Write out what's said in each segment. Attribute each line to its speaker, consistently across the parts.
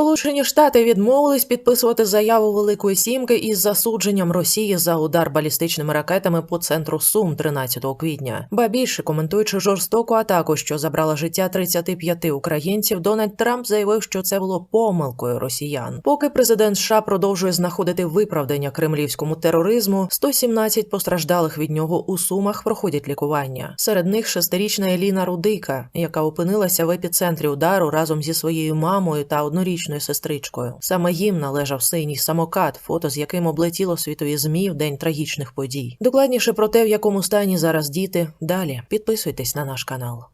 Speaker 1: Сполучені Штати відмовились підписувати заяву Великої Сімки із засудженням Росії за удар балістичними ракетами по центру Сум 13 квітня. Ба більше коментуючи жорстоку атаку, що забрала життя 35 українців, Дональд Трамп заявив, що це було помилкою росіян. Поки президент США продовжує знаходити виправдання кремлівському тероризму, 117 постраждалих від нього у Сумах проходять лікування. Серед них шестирічна Еліна Рудика, яка опинилася в епіцентрі удару разом зі своєю мамою та однорічною сестричкою. Саме їм належав синій самокат, фото з яким облетіло світові змі в день трагічних подій. Докладніше про те, в якому стані зараз діти. Далі підписуйтесь на наш канал.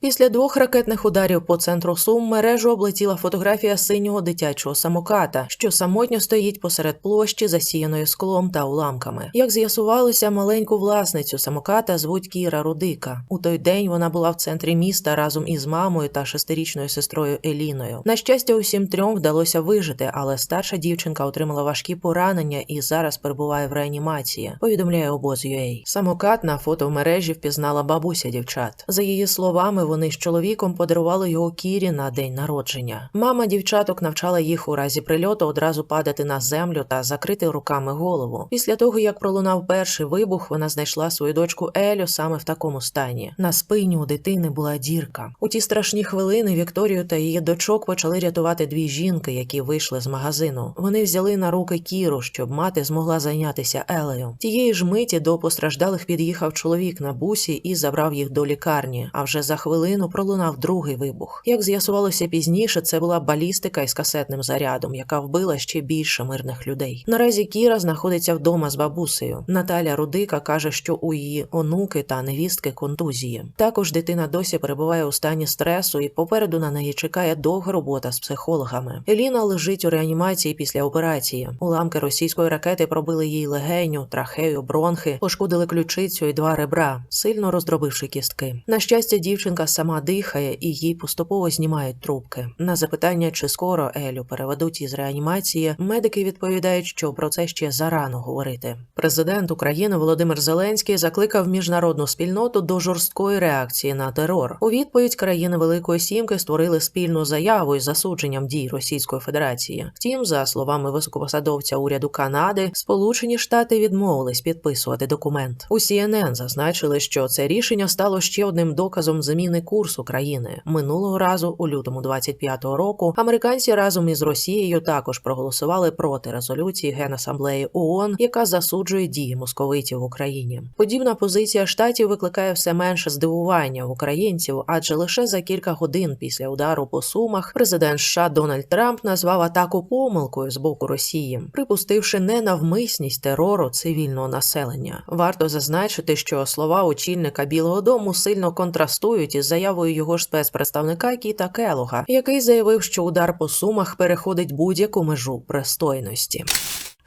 Speaker 1: Після двох ракетних ударів по центру Сум мережу облетіла фотографія синього дитячого самоката, що самотньо стоїть посеред площі, засіяної склом та уламками. Як з'ясувалося, маленьку власницю самоката звуть Кіра Рудика. У той день вона була в центрі міста разом із мамою та шестирічною сестрою Еліною. На щастя, усім трьом вдалося вижити, але старша дівчинка отримала важкі поранення і зараз перебуває в реанімації. Повідомляє обоз.ua. Самокат на фото в мережі впізнала бабуся дівчат. За її словами, вони з чоловіком подарували його Кірі на день народження. Мама дівчаток навчала їх у разі прильоту одразу падати на землю та закрити руками голову. Після того, як пролунав перший вибух, вона знайшла свою дочку Елю саме в такому стані. На спині у дитини була дірка. У ті страшні хвилини Вікторію та її дочок почали рятувати дві жінки, які вийшли з магазину. Вони взяли на руки Кіру, щоб мати змогла зайнятися Елею. Тієї ж миті до постраждалих під'їхав чоловік на бусі і забрав їх до лікарні. А вже за хвилину пролунав другий вибух. Як з'ясувалося пізніше, це була балістика із касетним зарядом, яка вбила ще більше мирних людей. Наразі Кіра знаходиться вдома з бабусею. Наталя Рудика каже, що у її онуки та невістки контузії. Також дитина досі перебуває у стані стресу, і попереду на неї чекає довга робота з психологами. Еліна лежить у реанімації після операції. Уламки російської ракети пробили їй легеню, трахею, бронхи, пошкодили ключицю і два ребра, сильно роздробивши кістки. На щастя, дівчинка сама дихає і їй поступово знімають трубки. На запитання, чи скоро Елю переведуть із реанімації, медики відповідають, що про це ще зарано говорити. Президент України Володимир Зеленський закликав міжнародну спільноту до жорсткої реакції на терор. У відповідь країни Великої Сімки створили спільну заяву із засудженням дій Російської Федерації. Втім, за словами високопосадовця уряду Канади, Сполучені Штати відмовились підписувати документ. У CNN зазначили, що це рішення стало ще одним доказом заміни курсу країни. Минулого разу, у лютому 25-го року, американці разом із Росією також проголосували проти резолюції Генасамблеї ООН, яка засуджує дії московитів в Україні. Подібна позиція штатів викликає все менше здивування в українців, адже лише за кілька годин після удару по сумах президент США Дональд Трамп назвав атаку помилкою з боку Росії, припустивши ненавмисність терору цивільного населення. Варто зазначити, що слова очільника Білого Дому сильно контрастують із заявою його ж спецпредставника Кіта Келога, який заявив, що удар по сумах переходить будь-яку межу пристойності.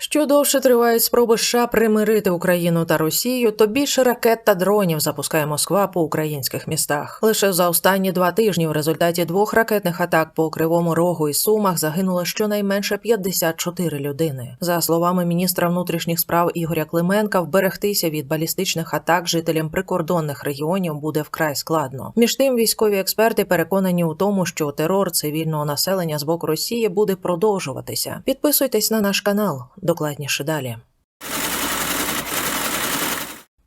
Speaker 1: Що довше тривають спроби США примирити Україну та Росію, то більше ракет та дронів запускає Москва по українських містах. Лише за останні два тижні в результаті двох ракетних атак по Кривому Рогу і Сумах загинуло щонайменше 54 людини. За словами міністра внутрішніх справ Ігоря Клименка, вберегтися від балістичних атак жителям прикордонних регіонів буде вкрай складно. Між тим, військові експерти переконані у тому, що терор цивільного населення з боку Росії буде продовжуватися. Підписуйтесь на наш канал. Докладніше далі.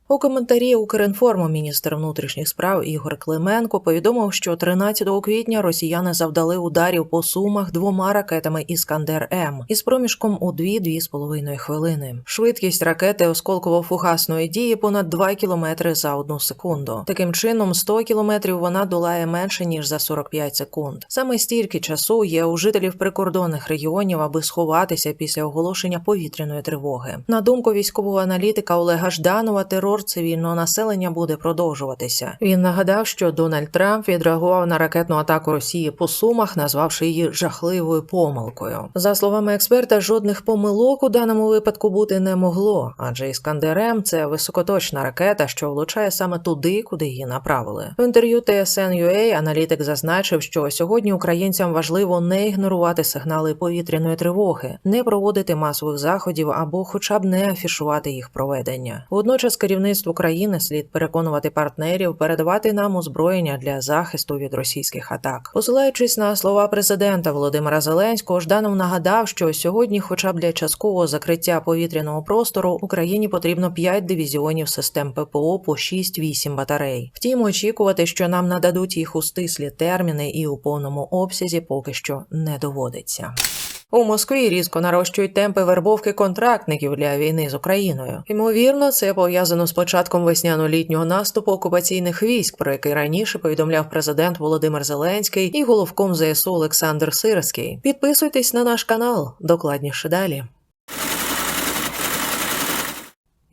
Speaker 1: У коментарі Укрінформу міністр внутрішніх справ Ігор Клименко повідомив, що 13 квітня росіяни завдали ударів по сумах двома ракетами Іскандер М із проміжком у 2-2,5 хвилини. Швидкість ракети осколково-фугасної дії понад 2 км за одну секунду. Таким чином, 100 км вона долає менше ніж за 45 секунд. Саме стільки часу є у жителів прикордонних регіонів, аби сховатися після оголошення повітряної тривоги. На думку військового аналітика Олега Жданова, терор цивільного населення буде продовжуватися. Він нагадав, що Дональд Трамп відреагував на ракетну атаку Росії по сумах, назвавши її жахливою помилкою. За словами експерта, жодних помилок у даному випадку бути не могло, адже іскандерем це високоточна ракета, що влучає саме туди, куди її направили. В інтерв'ю TSN.ua аналітик зазначив, що сьогодні українцям важливо не ігнорувати сигнали повітряної тривоги, не проводити масових заходів або, хоча б не афішувати їх проведення. Водночас керівник керівництву країни слід переконувати партнерів передавати нам озброєння для захисту від російських атак. Посилаючись на слова президента Володимира Зеленського, Жданов нагадав, що сьогодні, хоча б для часткового закриття повітряного простору, Україні потрібно 5 дивізіонів систем ППО по 6-8 батарей. Втім, очікувати, що нам нададуть їх у стислі терміни і у повному обсязі, поки що не доводиться. У Москві різко нарощують темпи вербовки контрактників для війни з Україною. Ймовірно, це пов'язано з початком весняно-літнього наступу окупаційних військ, про який раніше повідомляв президент Володимир Зеленський і головком ЗСУ Олександр Сирський. Підписуйтесь на наш канал, докладніше далі.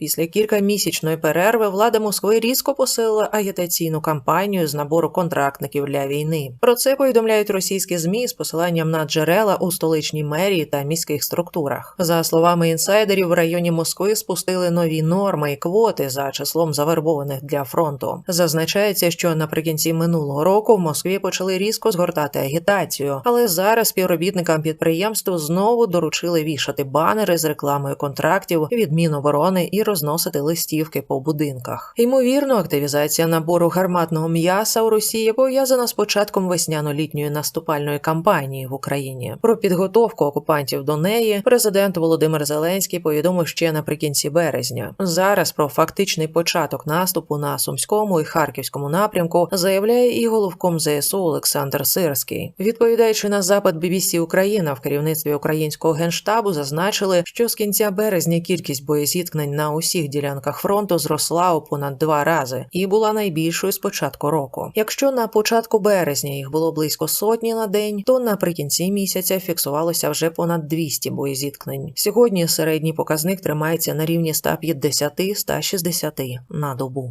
Speaker 1: Після кількамісячної перерви влада Москви різко посилила агітаційну кампанію з набору контрактників для війни. Про це повідомляють російські змі з посиланням на джерела у столичній мерії та міських структурах. За словами інсайдерів, в районі Москви спустили нові норми і квоти за числом завербованих для фронту. Зазначається, що наприкінці минулого року в Москві почали різко згортати агітацію, але зараз співробітникам підприємств знову доручили вішати банери з рекламою контрактів від Міноборони і розносити листівки по будинках. Ймовірно, активізація набору гарматного м'яса у Росії пов'язана з початком весняно-літньої наступальної кампанії в Україні. Про підготовку окупантів до неї президент Володимир Зеленський повідомив ще наприкінці березня. Зараз про фактичний початок наступу на сумському і харківському напрямку заявляє і головком ЗСУ Олександр Сирський. Відповідаючи на запит BBC Україна в керівництві українського генштабу, зазначили, що з кінця березня кількість боєзіткнень на усіх ділянках фронту зросла у понад два рази і була найбільшою з початку року. Якщо на початку березня їх було близько сотні на день, то наприкінці місяця фіксувалося вже понад 200 боєзіткнень. Сьогодні середній показник тримається на рівні 150-160 на добу.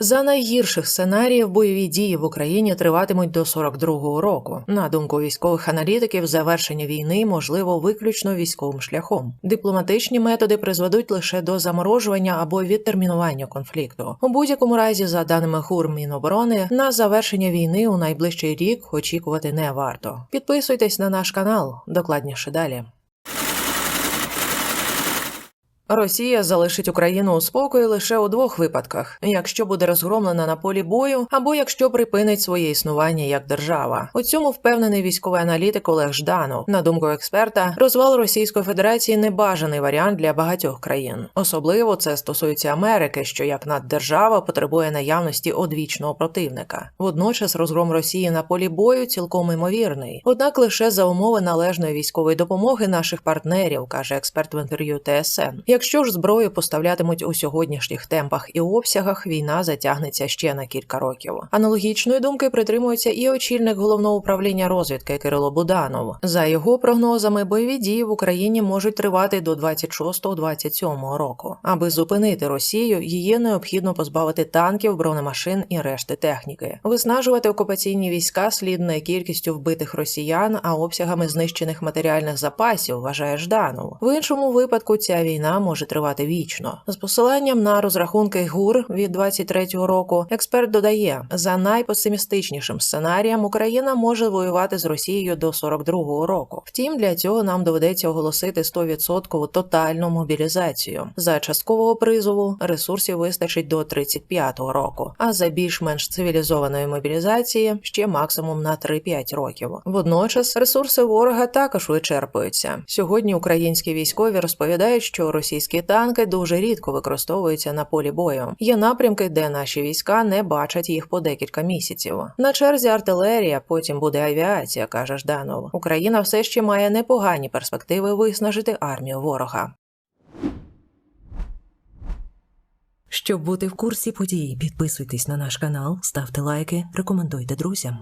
Speaker 1: За найгірших сценаріїв бойові дії в Україні триватимуть до 42-го року. На думку військових аналітиків, завершення війни можливо виключно військовим шляхом. Дипломатичні методи призведуть лише до заморожування або відтермінування конфлікту. У будь-якому разі, за даними хур Міноборони, на завершення війни у найближчий рік очікувати не варто. Підписуйтесь на наш канал, докладніше далі. Росія залишить Україну у спокої лише у двох випадках: якщо буде розгромлена на полі бою, або якщо припинить своє існування як держава. У цьому впевнений військовий аналітик Олег Жданов. На думку експерта, розвал Російської Федерації небажаний варіант для багатьох країн. Особливо це стосується Америки, що як наддержава потребує наявності одвічного противника. Водночас розгром Росії на полі бою цілком імовірний. Однак лише за умови належної військової допомоги наших партнерів, каже експерт в інтерв'ю ТСН. Якщо ж зброю поставлятимуть у сьогоднішніх темпах і обсягах, війна затягнеться ще на кілька років. Аналогічної думки притримується і очільник головного управління розвідки Кирило Буданов. За його прогнозами, бойові дії в Україні можуть тривати до 26-27 року. Аби зупинити Росію, її необхідно позбавити танків, бронемашин і решти техніки. Виснажувати окупаційні війська слід не кількістю вбитих росіян, а обсягами знищених матеріальних запасів, вважає Жданов. В іншому випадку ця війна може тривати вічно. З посиланням на розрахунки ГУР від 23-го року, експерт додає, за найпесимістичнішим сценарієм Україна може воювати з Росією до 42-го року. Втім, для цього нам доведеться оголосити 100% тотальну мобілізацію. За часткового призову ресурсів вистачить до 35-го року, а за більш-менш цивілізованої мобілізації ще максимум на 3-5 років. Водночас ресурси ворога також вичерпуються. Сьогодні українські військові розповідають, що російські танки дуже рідко використовуються на полі бою. Є напрямки, де наші війська не бачать їх по декілька місяців. На черзі артилерія, потім буде авіація, каже Жданов. Україна все ще має непогані перспективи виснажити армію ворога. Щоб бути в курсі подій, підписуйтесь на наш канал, ставте лайки, рекомендуйте друзям.